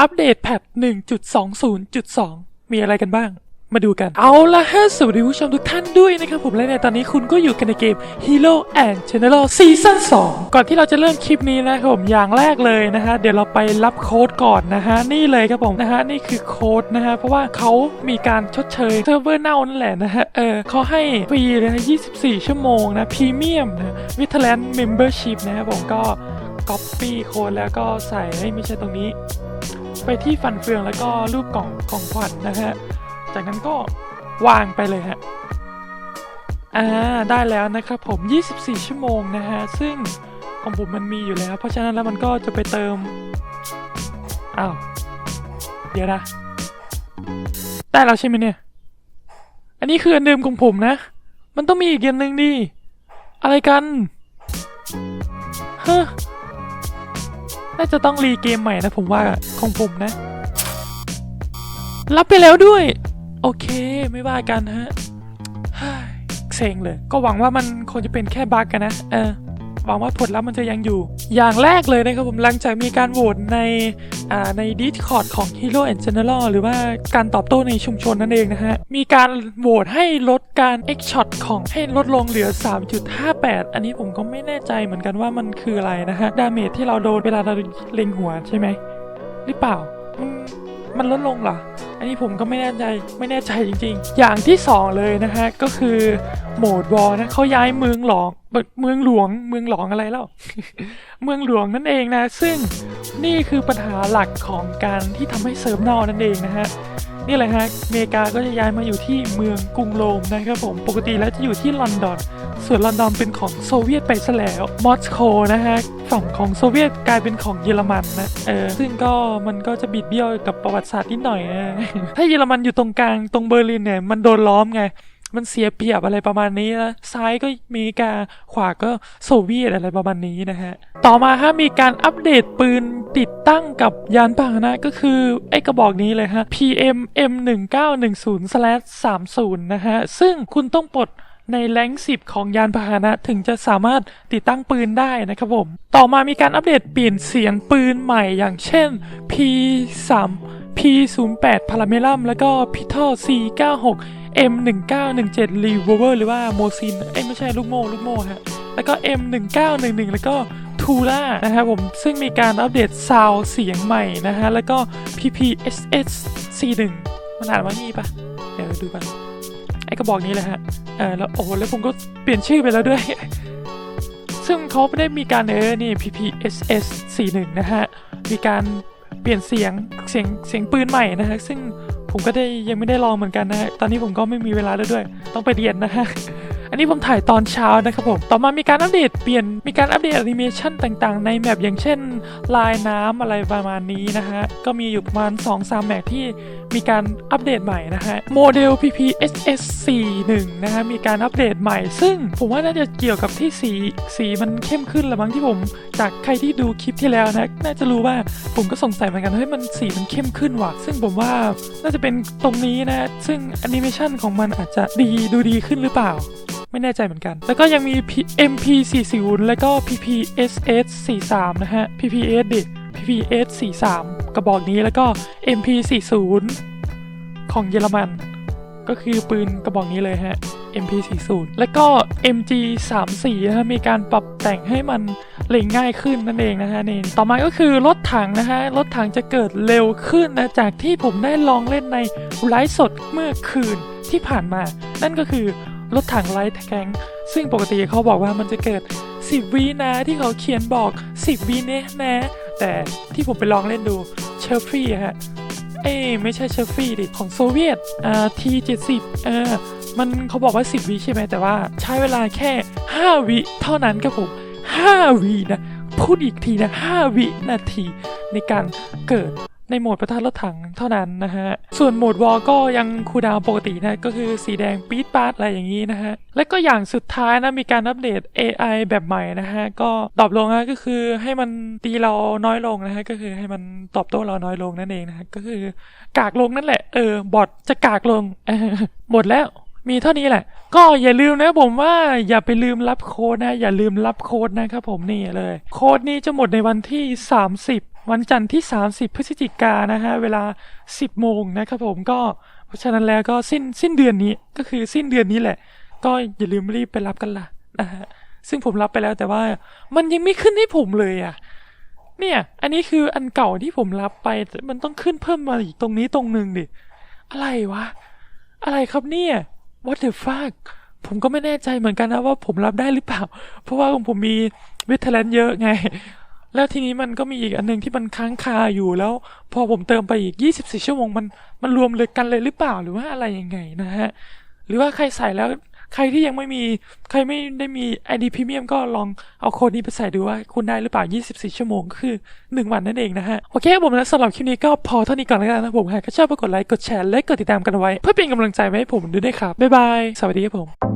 อัปเดตแพท1.20.2มีอะไรกันบ้าง มาดูกัน เอาละฮะสวัสดีผู้ชมทุกท่านด้วยนะครับผมและในตอนนี้คุณก็อยู่กันในเกม Hero and General Season 2 ก่อนที่เราจะเริ่มคลิปนี้นะครับผมอย่างแรกเลยนะฮะเดี๋ยวเราไปรับโค้ดก่อนนะฮะนี่เลยครับผมนะฮะนี่คือโค้ดนะฮะเพราะว่าเขามีการชดเชยเซิร์ฟเวอร์เน่านั่นแหละนะฮะเออเขาให้ฟรีเลยนะ24 ชั่วโมงนะพรีเมียมนะวิทแลนด์เมมเบอร์ชิพนะครับผมก็ Copy โค้ดแล้วก็ใส่ให้ไม่ใช่ตรงนี้ ไปที่ฟันเฟืองแล้วก็รูปกล่องของขวัญนะฮะ จากนั้นก็วางไปเลยฮะ อ่า ได้แล้วนะครับผม 24 ชั่วโมงนะฮะ ซึ่งของผมมันมีอยู่แล้ว เพราะฉะนั้นแล้วมันก็จะไปเติม อ้าว เดี๋ยวนะ ได้แล้วใช่ไหมเนี่ย อันนี้คืออันเดิมของผมนะ มันต้องมีอีกอันหนึ่งดิ อะไรกันฮะ น่าจะต้องรีเกมใหม่นะผมว่าของผมนะ รับไปแล้วด้วย โอเคไม่ว่ากันฮะเฮ้เซ็งเลย ก็หวังว่ามันคงจะเป็นแค่บั๊กกันนะ เออ วังว่าผลลัพธ์มันจะยังอยู่ อย่างแรกเลยนะครับผมหลังจากมีการโหวตในใน Discord ของ Hero and General หรือว่าการตอบโต้ในชุมชนนั่นเองนะฮะ มีการโหวตให้ลดการ X shot ของให้ลดลงเหลือ 3.58 อันนี้ผมก็ไม่แน่ใจเหมือนกันว่ามันคืออะไรนะฮะ ดาเมจที่เราโดนเวลาเราเล็งหัวใช่ไหม หรือเปล่ามมันลดลงเหรอ อันนี้ผมก็ไม่แน่ใจ ไม่แน่ใจจริง ๆ อย่างที่สองเลยนะฮะ ก็คือ โหมดวอลนะเขาย้ายเมืองหลองเมืองหลวง เมืองหลองอะไรแล้วเมืองหลวงนั่นเองนะ ซึ่งนี่คือปัญหาหลักของการที่ทำให้เซิร์ฟน่านั่นเองนะฮะนี่แหละฮะอเมริกาก็จะย้ายมาอยู่ที่เมืองกรุงโรมนะครับผมปกติแล้วจะอยู่ที่ลอนดอน ส่วนลอนดอนเป็นของโซเวียตไปซะแล้วมอสโกนะฮะฝั่งของโซเวียตกลายเป็นของเยอรมันนะเออซึ่งก็มันก็จะบิดเบี้ยวกับประวัติศาสตร์นิดหน่อยนะถ้าเยอรมันอยู่ตรงกลางตรงเบอร์ลินเนี่ยมันโดนล้อมไง มันเสียเปรียบอะไรประมาณนี้นะซ้ายก็อเมริกา ขวาก็โซเวียตอะไรประมาณนี้นะฮะ ต่อมาฮะมีการอัปเดตปืนติดตั้งกับยานพาหนะก็คือ ไอ้กระบอกนี้เลยฮะ PM M1910/30 นะฮะ ซึ่งคุณต้องปลดในแรงสิบของยานพาหนะถึงจะสามารถติดตั้งปืนได้นะครับผม ต่อมามีการอัปเดตเปลี่ยนเสียงปืนใหม่อย่างเช่น P3 P08 พาราเมลัมแล้วก็ p i t o C96 M1917 Revolver หรือว่าโมซินเอ้ไม่ใช่ลูกโม่ลูกโม่ฮะ แล้วก็ M1911 แล้วก็ทูล่านะครับผม ซึ่งมีการอัปเดตซาวด์เสียงใหม่นะฮะ แล้วก็ PPSS C1 มันอ่านว่างี้ปะเดี๋ยวดูปะไอ้กระบอกนี้เลยฮะ เออแล้วโอ้แล้วผมก็เปลี่ยนชื่อไปแล้วด้วย ซึ่งเขาไม่ได้มีการเออนี่ PPSS 41นะฮะ มีการเปลี่ยนเสียงเสียงเสียงปืนใหม่นะฮะ ซึ่ง ผมก็ได้ยังไม่ได้ลองเหมือนกันนะฮะตอนนี้ผมก็ไม่มีเวลาแล้วด้วย ต้องไปเรียนนะฮะ อันนี้ผมถ่ายตอนเช้านะครับผม ต่อมามีการอัปเดตเปลี่ยน มีการอัปเดตแอนิเมชันต่างๆ ในแมปอย่างเช่น ลายน้ำอะไรประมาณนี้นะฮะ ก็มีอยู่ประมาณ2-3แมปที่มีการอัปเดตใหม่นะฮะ โมเดล PPSS 41นะฮะ มีการอัปเดตใหม่ ซึ่งผมว่าน่าจะเกี่ยวกับที่สีสีมันเข้มขึ้นละมั้งที่ผม จากใครที่ดูคลิปที่แล้วนะ น่าจะรู้ว่าผมก็สงสัยเหมือนกันเฮ้ยมันสีมันเข้มขึ้นว่ะ ซึ่งผมว่าน่าจะเป็นตรงนี้นะ ซึ่งแอนิเมชันของมันอาจจะดีดูดีขึ้นหรือเปล่า ไม่แน่ใจเหมือนกัน แล้วก็ยังมี MP40 แล้วก็ PPSS 43 นะฮะ PPS ดิ PPS 43 กระบอกนี้แล้วก็ MP40 ของเยอรมัน ก็คือปืนกระบอกนี้เลยฮะ MP40 แล้วก็ MG34 นะฮะมีการปรับแต่งให้มันเล็งง่ายขึ้นนั่นเองนะฮะนี่ต่อมาก็คือรถถังนะฮะรถถังจะเกิดเร็วขึ้นนะจากที่ผมได้ลองเล่นในไลฟ์สดเมื่อคืนที่ผ่านมา นั่นก็คือ รถถังไลท์แทงซึ่งปกติเขาบอกว่ามันจะเกิด 10วินะที่เขาเขียนบอก 10วิเนี่ยนะ แต่ที่ผมไปลองเล่นดูเชอร์ฟี่ฮะเอ้ไม่ใช่เชฟฟี่ดิของโซเวียตอ่าทีเจ็ดสิบเออมันเขาบอกว่า 10วิใช่ไหมแต่ว่าใช้เวลาแค่ 5 วิเท่านั้นครับผม 5วินะพูดอีกทีนะ 5 วินาทีในการเกิด ในโหมดประทัดรถถังเท่านั้นนะฮะ ส่วนโหมดวอลก็ยังคูดาวปกตินะก็คือสีแดงปี๊ดปาดอะไรอย่างนี้นะฮะ และก็อย่างสุดท้ายนะมีการอัปเดต AI แบบใหม่นะฮะ ก็ดรอปลงนะก็คือให้มันตีเราน้อยลงนะฮะ ก็คือให้มันตอบโต้เราน้อยลงนั่นเองนะฮะ ก็คือกากลงนั่นแหละ เออบอทจะกากลงหมดแล้วมีเท่านี้แหละ ก็อย่าลืมนะผมว่าอย่าไปลืมรับโค้ดนะ อย่าลืมรับโค้ดนะครับผมนี่เลย โค้ดนี้จะหมดในวันที่ 30 วันจันทร์ที่ 30 พฤศจิกานะฮะ เวลา 10 โมงนะครับผมก็เพราะฉะนั้นแล้วก็สิ้นสิ้นเดือนนี้ก็คือสิ้นเดือนนี้แหละ ก็อย่าลืมรีบไปรับกันล่ะนะฮะซึ่งผมรับไปแล้วแต่ว่ามันยังไม่ขึ้นให้ผมเลยอะ เนี่ย อันนี้คืออันเก่าที่ผมรับไปแต่มันต้องขึ้นเพิ่มมาอีกตรงนี้ตรงหนึ่งดิอะไรวะ อะไรครับเนี่ย what the fuck ผมก็ไม่แน่ใจเหมือนกันนะว่าผมรับได้หรือเปล่า เพราะว่าของผมมีเวทเทเลนเยอะไง แล้วทีนี้มันก็มีอีกอันหนึงที่มันค้างคาอยู่แล้ว พอผมเติมไปอีก 24 ชั่วโมงมันมันรวมเลยกันเลยหรือเปล่าหรือว่าอะไรยังไงนะฮะ หรือว่าใครใส่แล้วใครที่ยังไม่มีใครไม่ได้มี ID Premium ก็ลองเอาโค้ดนี้ไปใส่ดูว่าคุณได้หรือเปล่า 24 ชั่วโมงก็คือ 1 วันนั่นเองนะฮะ โอเคผมนะสำหรับคลิปนี้ก็พอเท่านี้ก่อนแล้วกันนะผมหากชอบก็กดไลค์กดแชร์และกดติดตามกันไว้ เพื่อเป็นกำลังใจไว้ให้ผมด้วยนะครับบ๊ายบายสวัสดีครับผม